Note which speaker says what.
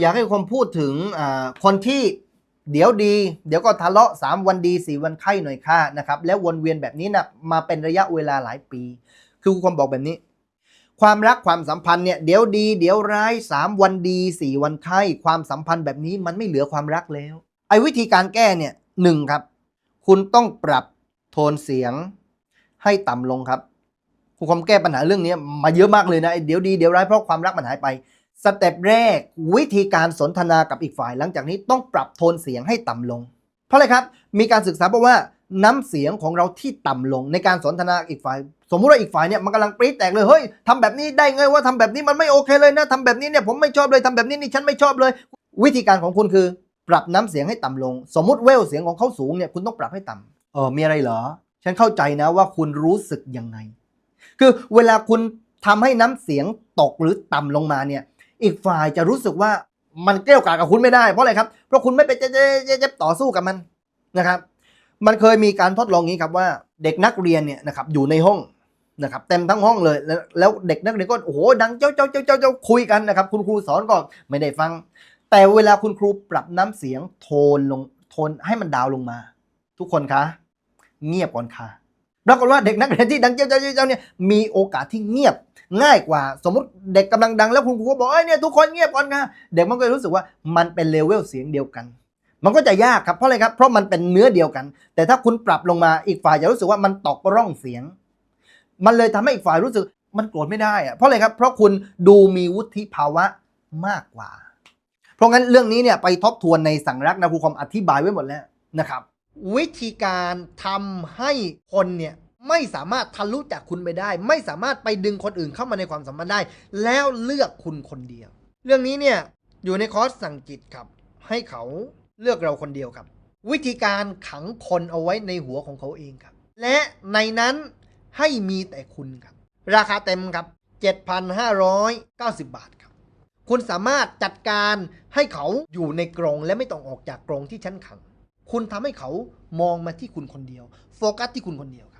Speaker 1: อยากให้คนพูดถึงคนที่เดี๋ยวดี เดี๋ยวก็ทะเลาะสามวันดีสี่วันไข้หน่อยค่านะครับ แล้ววนเวียนแบบนี้นะมาเป็นระยะเวลาหลายปี คือครูคมบอกแบบนี้ ความรักความสัมพันธ์เนี่ยเดี๋ยวดี เดี๋ยวร้ายสามวันดีสี่วันไข้ ความสัมพันธ์แบบนี้มันไม่เหลือความรักแล้ว ไอ้วิธีการแก้เนี่ยหนึ่งครับ คุณต้องปรับโทนเสียงให้ต่ำลงครับครูคมแก้ปัญหาเรื่องนี้มาเยอะมากเลยนะเดี๋ยวดีเดี๋ยวร้ายเพราะความรักมันหายไป สเต็ปแรก วิธีการสนทนากับอีกฝ่ายหลังจากนี้ต้องปรับโทนเสียงให้ต่ำลง เพราะอะไรครับ มีการศึกษาบอกว่าน้ำเสียงของเราที่ต่ำลงในการสนทนาอีกฝ่าย สมมุติว่าอีกฝ่ายเนี่ยมันกำลังปรี๊ดแตกเลยเฮ้ยทำแบบนี้ได้ไงว่าทำแบบนี้มันไม่โอเคเลยนะทำแบบนี้เนี่ยผมไม่ชอบเลยทำแบบนี้นี่ฉันไม่ชอบเลย วิธีการของคุณคือ ปรับน้ำเสียงให้ต่ำลง สมมุติเวลเสียงของเขาสูงเนี่ยคุณต้องปรับให้ต่ำเออมีอะไรเหรอ ฉันเข้าใจนะว่าคุณรู้สึกยังไง คือเวลาคุณทำให้น้ำเสียงตกหรือต่ำลงมาเนี่ย อีกฝ่ายจะรู้สึกว่ามันเกลี้ยวกล่อมกับคุณไม่ได้เพราะอะไรครับเพราะคุณไม่ไปเจ๊เจ๊เจ๊เจ๊ต่อสู้กับมันนะครับ มันเคยมีการทดลองนี้ครับว่าเด็กนักเรียนเนี่ยนะครับอยู่ในห้องนะครับเต็มทั้งห้องเลยแล้วแล้วเด็กนักเรียนก็โอ้โหดังเจ้าเจ้าเจ้าเจ้าเจ้าคุยกันนะครับ คุณครูสอนก็ไม่ได้ฟัง แต่เวลาคุณครูปรับน้ำเสียงโทนลงโทนให้มันดาวลงมา ทุกคนคะ เงียบก่อนค่ะปรากฏว่าเด็กนักเรียนที่ดังเจ้าเจ้าเจ้าเจ้าเนี่ยมีโอกาสที่เงียบ ง่ายกว่า สมมติเด็กกำลังดังแล้วคุณครูก็บอกเอ้ยเนี่ยทุกคนเงียบก่อนค่ะเด็กมันก็จะรู้สึกว่ามันเป็นเลเวลเสียงเดียวกัน มันก็จะยากครับเพราะอะไรครับเพราะมันเป็นเนื้อเดียวกัน แต่ถ้าคุณปรับลงมาอีกฝ่ายจะรู้สึกว่ามันตกร่องเสียง มันเลยทำให้อีกฝ่ายรู้สึกมันโกรธไม่ได้อะเพราะอะไรครับเพราะคุณดูมีวุฒิภาวะมากกว่า เพราะงั้นเรื่องนี้เนี่ยไปทบทวนในสั่งรักนะครูคอมอธิบายไว้หมดแล้วนะครับ วิธีการทำให้คนเนี่ย ไม่สามารถทะลุจากคุณไปได้ ไม่สามารถไปดึงคนอื่นเข้ามาในความสัมพันธ์ได้ แล้วเลือกคุณคนเดียว เรื่องนี้เนี่ยอยู่ในคอร์สสั่งจิตครับ ให้เขาเลือกเราคนเดียวครับ วิธีการขังคนเอาไว้ในหัวของเขาเองครับ และในนั้นให้มีแต่คุณครับ ราคาเต็มครับ 7,590 บาทครับ คุณสามารถจัดการให้เขาอยู่ในกรงและไม่ต้องออกจากกรงที่ชั้นขัง คุณทำให้เขามองมาที่คุณคนเดียว โฟกัสที่คุณคนเดียวครับ